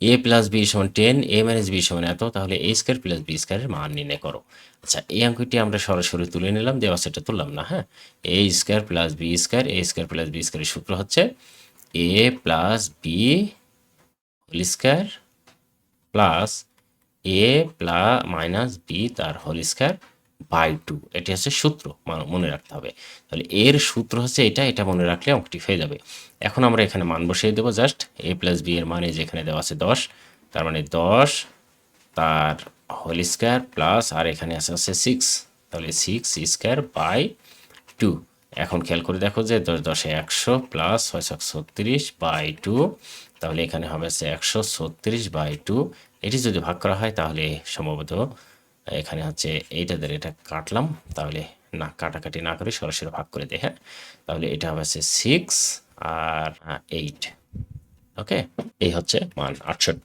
এ plus B সমান ten A minus B সমান এত, তাহলে এ স্কোয়ার প্লাস বি স্কোয়ারের মান নির্ণয় করো। আচ্ছা এই অঙ্কটি আমরা সরাসরি তুলে নিলাম, দেওয়া সেটা তুললাম না হ্যাঁ? A square plus B square A square plus B স্কোয়ারের সূত্র হচ্ছে A plus B whole square plus A plus minus B তার হোল স্কোয়ার বাই টু এটি হচ্ছে সূত্র মনে রাখতে হবে। তাহলে এর সূত্র হচ্ছে এটা এটা মনে রাখলে অঙ্কটি হয়ে যাবে। এখন আমরা এখানে মান বসিয়ে দেবো জাস্ট এ প্লাস বি এর মানে যেখানে দেওয়া আছে দশ, তার মানে দশ, তার হোল স্কোয়ার প্লাস আর এখানে আছে আছে সিক্স তাহলে সিক্স স্কোয়ার বাই টু এখন খেয়াল করে দেখো যে দশ দশে একশো প্লাস ছয়শো ছত্রিশ বাই টু তাহলে এখানে হবে হচ্ছে একশো ছত্রিশ বাই টু এটি যদি ভাগ করা হয় তাহলে সম্ভবত এখানে হচ্ছে এইটাদের এটা কাটলাম, তাহলে না, কাটাকাটি না করে সরাসরি ভাগ করে দেয় হ্যাঁ? তাহলে এটা হবে সিক্স আর এইট ওকে এই হচ্ছে মান আটষট্টি।